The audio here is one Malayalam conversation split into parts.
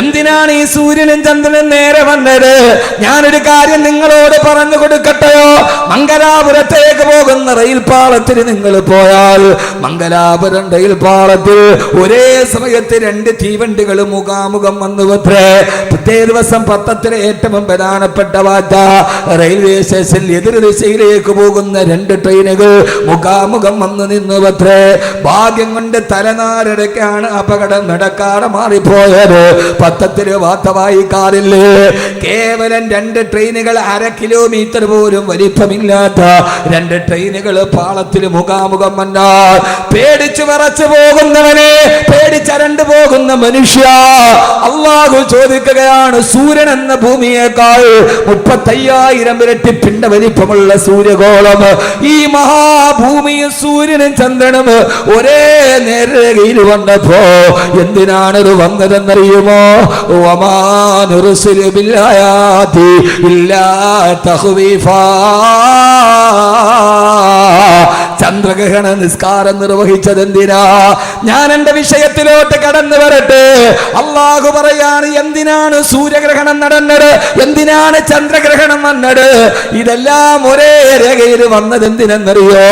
എന്തിനാണ് ഈ സൂര്യനും ചന്ദ്രനും നേരെ വന്നത്? ഞാനൊരു കാര്യം നിങ്ങളോട് പറഞ്ഞു കൊടുക്കട്ടെയോ? മംഗലാപുരത്തേക്ക് പോകുന്ന റെയിൽപാളത്തിൽ നിങ്ങൾ പോയാൽ മംഗലാപുരം റെയിൽപാളത്തിൽ ഒരേ സമയത്ത് രണ്ട് തീവണ്ടികൾ മുഖാമുഖം വന്നു പത്രേ. പിറ്റേ ദിവസം പത്രത്തിലെ ഏറ്റവും പ്രധാനപ്പെട്ട വാർത്ത റെയിൽവേ സ്റ്റേഷനിൽ എതിർ ദിശയിലേക്ക് പോകുന്ന രണ്ട് ട്രെയിനുകൾ മുഖാമുഖം വന്നു നിന്നു പത്രേ. ഭാഗ്യം കൊണ്ട് തലനാരടക്കാണ് അപകടം നടക്കാതെ മാറിപ്പോയത്. പത്രത്തിൽ വാർത്ത വായിക്കാറില്ലേ കേവലം രണ്ട് ട്രെയിനുകൾ അര കിലോമീറ്റർ പോലും വലിപ്പമില്ലാത്ത രണ്ട് ട്രെയിനുകൾ പാളത്തിൽ മുഖാമുഖം വന്നാൽ പേടിച്ചു വിറച്ചു പോകുന്നവനെ പേടിച്ചരണ്ടു പോകുന്ന മനുഷ്യ. അള്ളാഹു ചോദിക്കുകയാണ് സൂര്യൻ എന്ന ഭൂമിയേക്കാൾ മുപ്പത്തയ്യായിരം ഇരട്ടി പിണ്ട വലിപ്പമുള്ള സൂര്യഗോളം. ഈ മഹാഭൂമിയും സൂര്യനും ചന്ദ്രനും ഒരേ നേരയിൽ വന്നപ്പോ എന്തിനാണിത് വന്നതെന്നറിയുമോ? ഇല്ലാ തഹ്വീഫാ ചന്ദ്രഗ്രഹണ നിസ്കാരം നിർവഹിച്ചത് എന്തിനാ ഞാൻ എന്റെ വിഷയത്തിലോട്ട് കടന്നു വരട്ടെ. അള്ളാഹു പറയാണ് എന്തിനാണ് സൂര്യഗ്രഹണം നടന്നത്? എന്തിനാണ് ചന്ദ്രഗ്രഹണം വന്നത്? ഇതെല്ലാം ഒരേ രേഖയിൽ വന്നത് എന്തിനെന്നറിയോ.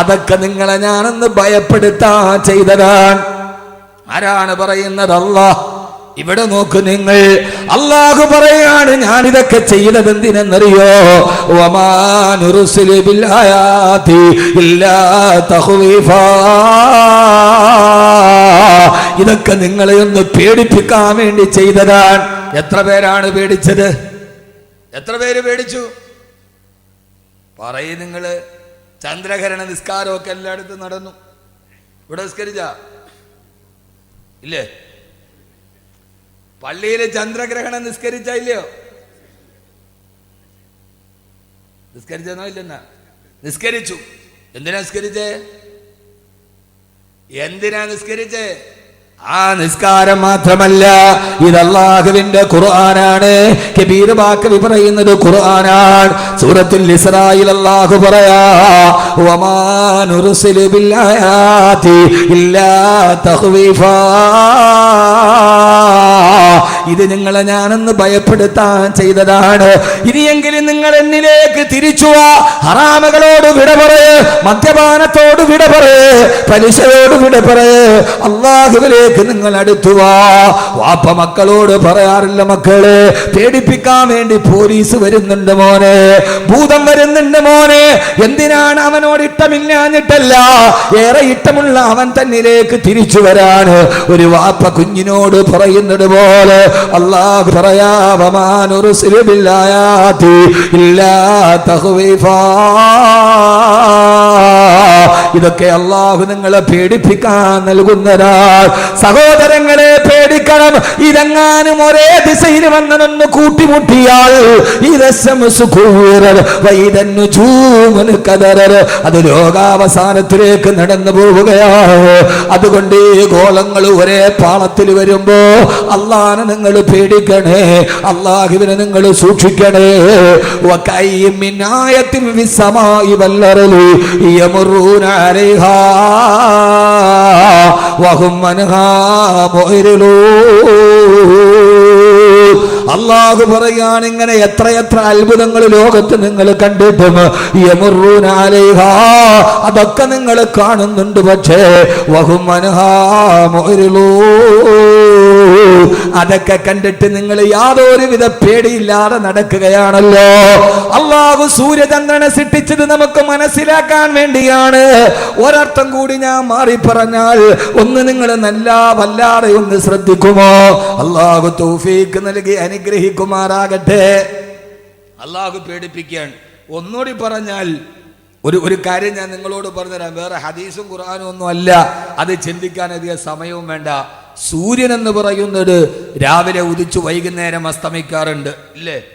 അതൊക്കെ നിങ്ങളെ ഞാനൊന്ന് ഭയപ്പെടുത്താൻ ചെയ്തതാണ്. ആരാണ് പറയുന്നത്? അല്ലാഹ് ഇവിടെ നോക്ക് നിങ്ങൾ. അള്ളാഹു പറയാണ് ഞാൻ ഇതൊക്കെ ചെയ്തത് എന്തിനെന്നറിയോ ഇതൊക്കെ നിങ്ങളെ ഒന്ന് പേടിപ്പിക്കാൻ വേണ്ടി ചെയ്തതാണ്. എത്ര പേരാണ് പേടിച്ചത്? എത്ര പേര് പേടിച്ചു? പറയും നിങ്ങൾ. ചന്ദ്രഹരണ നിസ്കാരമൊക്കെ എല്ലായിടത്തും നടന്നു. ഇവിടെ നിസ്കരിച്ച? ഇല്ലേ? പള്ളിയിൽ ചന്ദ്രഗ്രഹണം നിസ്കരിച്ചോ നിസ്കരിച്ചെന്നോ ഇല്ലെന്നാ? നിസ്കരിച്ചു. എന്തിനാ നിസ്കരിച്ചേ? എന്തിനാ നിസ്കരിച്ചേ? ആ നിസ്കാരം മാത്രമല്ല ഇത് അള്ളാഹുവിന്റെ ഖുർആനാണ്. കബീർ ബാക്കവി പറയുന്നത് ഖുർആനാണ്. സൂറത്തുൽ ഇസ്രായിൽ അള്ളാഹു പറയാ ഇല്ലാ തഖ്വീഫാ. ഇത് നിങ്ങളെ ഞാനൊന്ന് ഭയപ്പെടുത്താൻ ചെയ്തതാണ്. ഇനിയെങ്കിലും നിങ്ങൾ എന്നിലേക്ക് തിരിച്ചു ഹറാമകളോട് വിട പറയ് മദ്യപാനത്തോട് വിട പറയ് പലിശയോട് വിട പറയ്. അള്ളാഹുവിലേക്ക് നിങ്ങൾ അടുത്തുവാ വാപ്പ മക്കളോട് പറയാറില്ല മക്കളെ പേടിപ്പിക്കാൻ വേണ്ടി പോലീസ് വരുന്നുണ്ട് മോനെ. ഭൂതം വരുന്നുണ്ട് മോനെ. എന്തിനാണ് അവനോട് ഇഷ്ടമില്ലാഞ്ഞിട്ടല്ല? ഏറെ ഇഷ്ടമുള്ള അവൻ തന്നിലേക്ക് തിരിച്ചു വരാണ് ഒരു വാപ്പ കുഞ്ഞിനോട് പറയുന്നത് പോലെ അള്ളാഹു പറയാവമാനുറുസിലുബില്ലായാതി ഇല്ലാ തഹ്വീഫാ. ഇതൊക്കെ അള്ളാഹു നിങ്ങളെ പേടിപ്പിക്കാൻ നൽകുന്നതാ സഹോദരങ്ങളെ പേടിക്കണം. ഇതെങ്ങാനും ഒരേ ദിശയിൽ വന്നതൊന്ന് കൂട്ടിമുട്ടിയാൽ അത് ലോകാവസാനത്തിലേക്ക് നടന്നു പോവുകയാണ്. അതുകൊണ്ട് ഈ ഗോളങ്ങൾ ഒരേ പാളത്തിൽ വരുമ്പോ അള്ളാനെ നിങ്ങൾ പേടിക്കണേ. അള്ളാഹുവിനെ നിങ്ങൾ സൂക്ഷിക്കണേ. വകയ്യിൻ وهم അൻഹാ മുഅ്രിലൂൻ അള്ളാഹു പറയാണ് ഇങ്ങനെ എത്രയെത്ര അത്ഭുതങ്ങൾ ലോകത്ത് നിങ്ങൾ കണ്ടിട്ടും. യമറൂന അലൈഹാ അതൊക്കെ നിങ്ങൾ കാണുന്നുണ്ട് പക്ഷേ വഹും മൊരുളൂ അതൊക്കെ കണ്ടിട്ട് നിങ്ങൾ യാതൊരുവിധ പേടിയില്ലാതെ നടക്കുകയാണല്ലോ. അള്ളാഹു സൂര്യചന്ദ്രനെ സൃഷ്ടിച്ചത് നമുക്ക് മനസ്സിലാക്കാൻ വേണ്ടിയാണ്. ഒരർത്ഥം കൂടി ഞാൻ മാറി പറഞ്ഞാൽ ഒന്ന് നിങ്ങൾ നല്ല വല്ലാതെ ഒന്ന് ശ്രദ്ധിക്കുമോ? അള്ളാഹു തൗഫീക്ക് നൽകി അനുഗ്രഹിക്കുമാറാകട്ടെ. അള്ളാഹു പേടിപ്പിക്കാൻ ഒന്നുകൂടി പറഞ്ഞാൽ ഒരു ഒരു കാര്യം ഞാൻ നിങ്ങളോട് പറഞ്ഞുതരാം. വേറെ ഹദീസും ഖുർആാനും ഒന്നും അല്ല. അത് ചിന്തിക്കാൻ അധികം സമയവും വേണ്ട. സൂര്യൻ എന്ന് പറയുന്നത് രാവിലെ ഉദിച്ചു വൈകുന്നേരം അസ്തമിക്കാറുണ്ട്. ഇല്ലേ?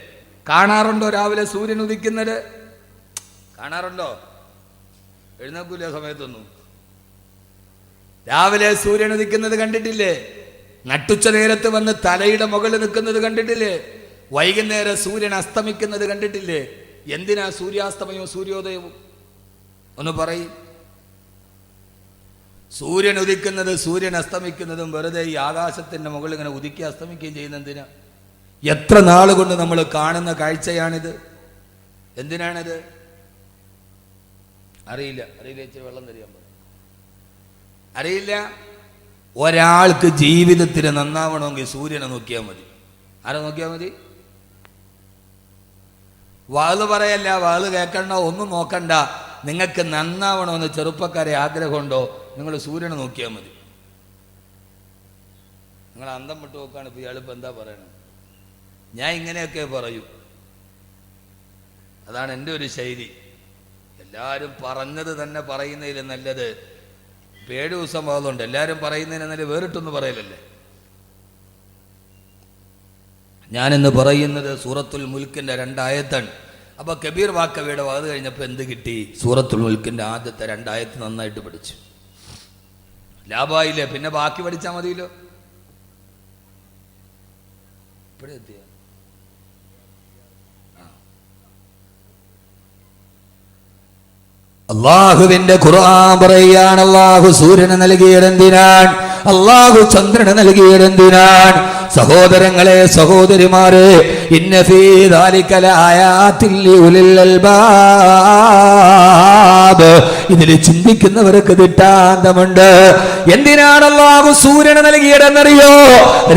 കാണാറുണ്ടോ രാവിലെ സൂര്യൻ ഉദിക്കുന്നത്? കാണാറുണ്ടോ? എഴുന്നേക്കൂല സമയത്തൊന്നും? രാവിലെ സൂര്യൻ ഉദിക്കുന്നത് കണ്ടിട്ടില്ലേ? നട്ടുച്ച നേരത്ത് വന്ന് തലയുടെ മുകളിൽ നിൽക്കുന്നത് കണ്ടിട്ടില്ലേ? വൈകുന്നേരം സൂര്യൻ അസ്തമിക്കുന്നത് കണ്ടിട്ടില്ലേ? എന്തിനാ സൂര്യാസ്തമയവും സൂര്യോദയവും? ഒന്ന് പറയും. സൂര്യൻ ഉദിക്കുന്നത് സൂര്യൻ അസ്തമിക്കുന്നതും വെറുതെ ഈ ആകാശത്തിന്റെ മുകളിൽ ഇങ്ങനെ ഉദിക്കുക അസ്തമിക്കുകയും ചെയ്യുന്ന എന്തിനാ? എത്ര നാൾ കൊണ്ട് നമ്മൾ കാണുന്ന കാഴ്ചയാണിത്? എന്തിനാണിത്? അറിയില്ല. അറിയില്ല ഇച്ചിരി വെള്ളം തരിക അറിയില്ല. ഒരാൾക്ക് ജീവിതത്തിൽ നന്നാവണമെങ്കിൽ സൂര്യനെ നോക്കിയാൽ മതി. ആരെ നോക്കിയാൽ മതി? വാൾ പറയല്ല വാൾ കേൾക്കണ്ട ഒന്നും നോക്കണ്ട. നിങ്ങൾക്ക് നന്നാവണമെന്ന് ചെറുപ്പക്കാരെ ആഗ്രഹമുണ്ടോ? നിങ്ങൾ സൂര്യനെ നോക്കിയാൽ മതി. നിങ്ങൾ അന്തം വിട്ട് നോക്കുകയാണ് ഇപ്പോൾ ഇയാളിപ്പോൾ എന്താ പറയണത്? ഞാൻ ഇങ്ങനെയൊക്കെ പറയൂ. അതാണ് എന്റെ ഒരു ശൈലി. എല്ലാവരും പറഞ്ഞത് തന്നെ പറയുന്നതിൽ നല്ലത് ഏഴ് ദിവസം പോകുന്നുണ്ട് എല്ലാവരും പറയുന്നതിന് നല്ല വേറിട്ടൊന്നും പറയലല്ലേ? ഞാനിന്ന് പറയുന്നത് സൂറത്തുൽ മുൽക്കിന്റെ രണ്ടായത്താണ് അപ്പൊ കബീർ വാക്കവയുടെ വാത് കഴിഞ്ഞപ്പോൾ എന്ത് കിട്ടി? സൂറത്തുൽ മുൽക്കിന്റെ ആദ്യത്തെ രണ്ടായത്ത് നന്നായിട്ട് പഠിച്ചു. ലാഭായില്ലേ പിന്നെ ബാക്കി പഠിച്ചാൽ മതിയല്ലോ. എത്തിയ അള്ളാഹുവിന്റെ ഖുർആൻ പറയുകയാണ് അള്ളാഹു സൂര്യന് നൽകിയതെന്തിനാൻ അള്ളാഹു ചന്ദ്രന് നൽകിയതെന്തിനാൻ സഹോദരങ്ങളെ സഹോദരിമാരെ ഇതിൽ ചിന്തിക്കുന്നവർക്ക് ദിട്ടാന്തമുണ്ട് എന്തിനാണ് അള്ളാഹു സൂര്യന് നൽകിയതെന്നറിയോ?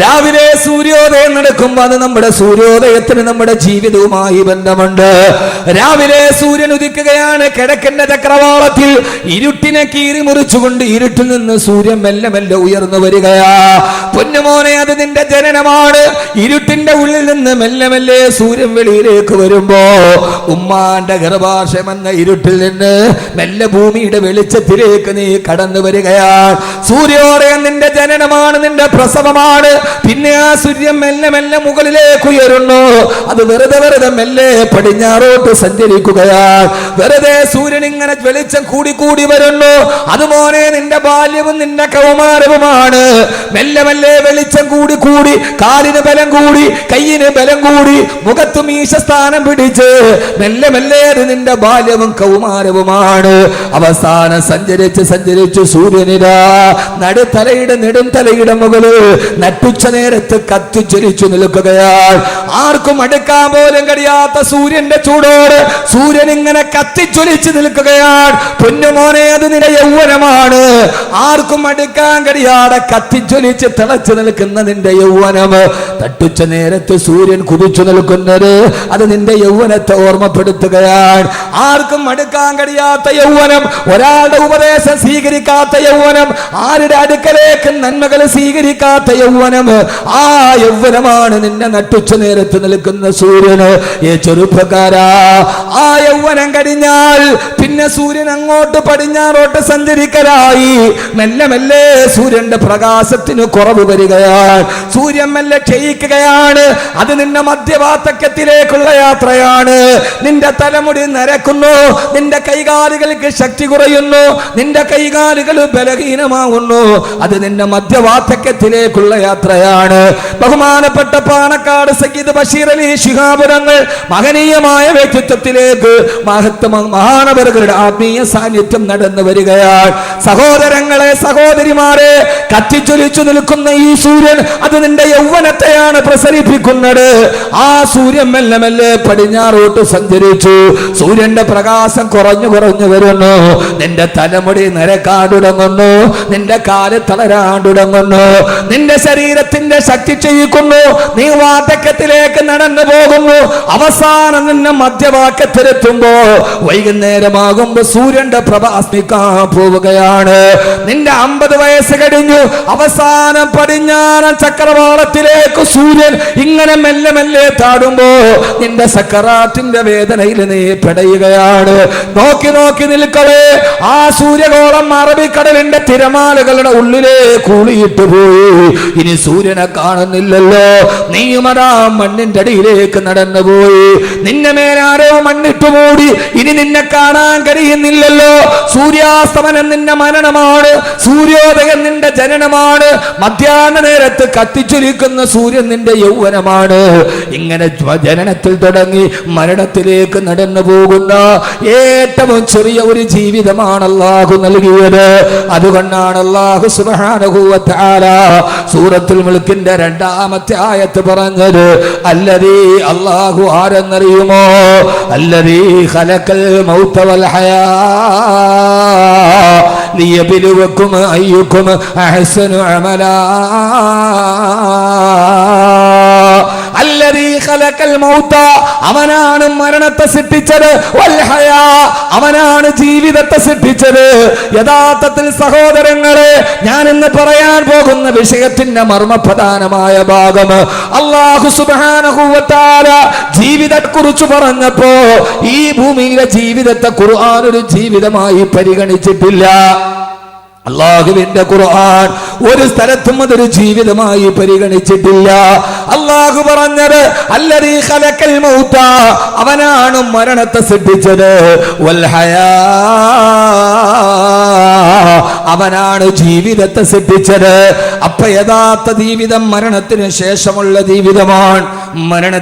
രാവിലെ സൂര്യോദയം നടക്കുമ്പോൾ അത് നമ്മുടെ സൂര്യോദയത്തിന് നമ്മുടെ ജീവിതവുമായി ബന്ധമുണ്ട്. രാവിലെ സൂര്യൻ ഉദിക്കുകയാണ് കിടക്കന്റെ ചക്രവാളത്തിൽ ഇരുട്ടിനെ കീറി മുറിച്ചുകൊണ്ട് ഇരുട്ടിൽ നിന്ന് സൂര്യൻ മെല്ലെ മെല്ലെ ഉയർന്നു വരികയാ. പൊന്നുമോനെ അത് നിന്റെ ജനനമാണ്. ഇരുട്ടിന്റെ ഉള്ളിൽ നിന്ന് മെല്ലെ മെല്ലെ മെല്ലെ സൂര്യൻ വെളിയിലേക്ക് വരുമ്പോ ഉമ്മാന്റെ ഗർഭാശയം എന്ന ഇരുട്ടിൽ നിന്ന് മെല്ലെ ഭൂമിയുടെ വെളിച്ചത്തിലേക്ക് നീ കടന്നു വരികയാണ് സൂര്യോദയം നിന്റെ ജനനമാണ് നിന്റെ പ്രസവമാണ്. പിന്നെ ആ സൂര്യൻ മെല്ലെ മെല്ലെ മുകളിലേക്ക് ഉയരുന്നു. അത് വെറുതെ വെറുതെ മെല്ലെ പടിഞ്ഞാറോട്ട് സഞ്ചരിക്കുകയാണ് വെറുതെ സൂര്യൻ ഇങ്ങനെ വെളിച്ചം കൂടി കൂടി വരുന്നു. അതുപോലെ നിന്റെ ബാല്യവും നിന്റെ കൗമാരവുമാണ്. മെല്ലെ മെല്ലെ വെളിച്ചം കൂടി കൂടി കാലിന് ബലം കൂടി കയ്യിന് ബലം കൂടി മുഖത്ത് മീശസ്ഥാനം പിടിച്ച് മെല്ലെ മെല്ലെ അത് നിന്റെ ബാല്യവും കൗമാരവുമാണ്. അവസാനം സഞ്ചരിച്ച് സഞ്ചരിച്ച് സൂര്യനിരാ നടുത്തലയുടെ നെടും തലയുടെ മുകളിൽ നട്ടുച്ച നേരത്ത് കത്തിച്ചിരിച്ചു നിൽക്കുകയാണ്. ആർക്കും അടുക്കാൻ പോലും കഴിയാത്ത സൂര്യന്റെ ചൂടോട് സൂര്യൻ ഇങ്ങനെ കത്തിച്ചൊലിച്ച് നിൽക്കുകയാണ്. പൊന്നുമോനെ അത് നിന്റെ യൗവനമാണ്. ആർക്കും അടുക്കാൻ കഴിയാതെ കത്തിച്ചൊലിച്ച് തിളച്ചു നിൽക്കുന്ന നിന്റെ യൗവനം. തട്ടുച്ച നേരത്ത് സൂര്യൻ കുതിച്ചു നിൽക്കുന്നത് അത് നിന്റെ യൗവനത്തെ ഓർമ്മപ്പെടുത്തുകയാണ്. ആർക്കും അടുക്കാൻ കഴിയാത്ത യൗവനം ഒരാളുടെ ഉപദേശം സ്വീകരിക്കാത്ത യൗവനം ആരുടെ അടുക്കലേക്ക് നന്മകൾ സ്വീകരിക്കാത്ത യൗവനം. ആ യൗവനമാണ് നിന്നെ നട്ടുച്ച നേരത്ത് നിൽക്കുന്ന സൂര്യന്. ഏ ചെറുപ്പക്കാരാ ആ യൗവനം കഴിഞ്ഞാൽ പിന്നെ സൂര്യൻ അങ്ങോട്ട് പടിഞ്ഞാറോട്ട് സഞ്ചരിക്കലായി. മെല്ലെ മെല്ലെ സൂര്യന്റെ പ്രകാശത്തിന് കുറവ് വരികയാണ്. സൂര്യൻ മെല്ലെ ക്ഷയിക്കുകയാണ്. അത് നിന്റെ മധ്യവാത്തക്കത്തിലേക്കുള്ള യാത്രയാണ്. നിന്റെ തലമുടി നരക്കുന്നു നിന്റെ കൈകാലുകൾക്ക് ശക്തി കുറയുന്നു നിന്റെ കൈകാലുകൾ ബലഹീനമാകുന്നു അത് നിന്റെ മധ്യവാത്തക്കത്തിലേക്കുള്ള യാത്രയാണ്. ബഹുമാനപ്പെട്ട പാണക്കാട് സയ്യിദ് ബഷീർ അലി ശിഹാപുരങ്ങൾ മഹനീയമായ വ്യക്തിത്വത്തിലേക്ക് മഹത്വ മഹാനവരുടെ ആത്മീയ സാന്നിധ്യം നടന്നു വരികയാണ്. സഹോദരങ്ങളെ സഹോദരിമാരെ കത്തിച്ചൊലിച്ചു നിൽക്കുന്ന ഈ സൂര്യൻ അത് നിന്റെ യൗവനത്തെയാണ് പ്രസരിപ്പിക്കുന്നത്. ആ സൂര്യൻ മെല്ലെ മെല്ലെ പടിഞ്ഞാറോട്ട് സഞ്ചരിച്ചു. സൂര്യന്റെ പ്രകാശം കുറഞ്ഞു കുറഞ്ഞു വരുന്നു. നിന്റെ തലമുടി നരക്കാടുടങ്ങുന്നു നിന്റെ കാൽ തളരാടുടങ്ങുന്നു നിന്റെ ശരീരത്തിന്റെ ശക്തി ചെയ്യിക്കുന്നു നീ വാർദ്ധക്യത്തിലേക്ക് നടന്നു പോകുന്നു. അവസാനം നിന്നെ മധ്യവാക്യത്തിലെത്തുമ്പോ വൈകുന്നേരമാകുമ്പോ സൂര്യന്റെ പ്രഭ അസ്മിക്കാൻ പോവുകയാണ്. നിന്റെ അമ്പത് വയസ്സ് കഴിഞ്ഞു. അവസാനം പടിഞ്ഞാറൻ ചക്രവാളത്തിലേക്ക് സൂര്യൻ ഇങ്ങനെ മെല്ലെ മെല്ലെ താടുമ്പോ നിന്റെ സക്കറാത്തിന്റെ വേദനയിൽ നീ പെടയുകയാണ്. നോക്കി നോക്കി നിൽക്കവേ ആ സൂര്യഗോളം അറബിക്കടലിന്റെ തിരമാലകളുടെ ഉള്ളിലേ കൂളിയിട്ട് പോയി. ഇനി സൂര്യനെ കാണുന്നില്ലല്ലോ. നീയുമതാ മണ്ണിന്റെ അടിയിലേക്ക് നടന്നുപോയി നിന്നെ മേലാരോ മണ്ണിട്ടു മൂടി. ഇനി നിന്നെ കാണാൻ കഴിയുന്നില്ലല്ലോ. സൂര്യാസ്തമനം നിന്റെ മരണമാണ്. സൂര്യോദയം നിന്റെ ജനനമാണ്. മധ്യാഹ്ന നേരത്ത് കത്തിച്ചൊലിക്കുന്ന സൂര്യൻ നിന്റെ യൗവനമാണ്. ഇങ്ങനെ ജനനത്തിൽ തുടങ്ങി മരണത്തിലേക്ക് നടന്നു പോകുന്ന ഏറ്റവും ചെറിയ ഒരു ജീവിതമാണ് അള്ളാഹു നൽകിയത്. അതുകൊണ്ടാണ് അള്ളാഹു സുബാനുഭൂവത്താല സൂറത്തുൽ മുൽക്കിന്റെ രണ്ടാമത്തെ ആയത്ത് പറഞ്ഞത് അല്ലതീ അള്ളാഹു ആരെന്നറിയുമോ? അല്ലതീ ഹലക്കൽ വൽ ഹയാ. അയ്യുക്കും അഹ്സനു അമലാ. അവനാണ് മരണത്തെ സൃഷ്ടിച്ചത്. അവനാണ് ജീവിതത്തെ സൃഷ്ടിച്ചത്. യഥാർത്ഥത്തിൽ സഹോദരങ്ങളെ ഞാൻ ഇന്ന് പറയാൻ പോകുന്ന വിഷയത്തിന്റെ മർമ്മപ്രധാനമായ ഭാഗം അള്ളാഹു സുബാനഹുവത്താല ജീവിതത്തെക്കുറിച്ച് പറഞ്ഞപ്പോ ഈ ഭൂമിയിലെ ജീവിതത്തെ ഖുർആൻ ഒരു ജീവിതമായി പരിഗണിച്ചിട്ടില്ല. അള്ളാഹുവിന്റെ ഖുർആൻ ഒരു സ്ഥലത്തും അതൊരു ജീവിതമായി പരിഗണിച്ചിട്ടില്ല. അള്ളാഹു പറഞ്ഞത് അല്ലറി ഖലക്കൽ മൗത്ത. അവനാണ് മരണത്തെ സൃഷ്ടിച്ചത്. അവനാണ് ജീവിതത്തെ സൃഷ്ടിച്ചത്. അപ്പൊ യഥാർത്ഥ ജീവിതം മരണത്തിന് ശേഷമുള്ള ജീവിതമാണ് മരണ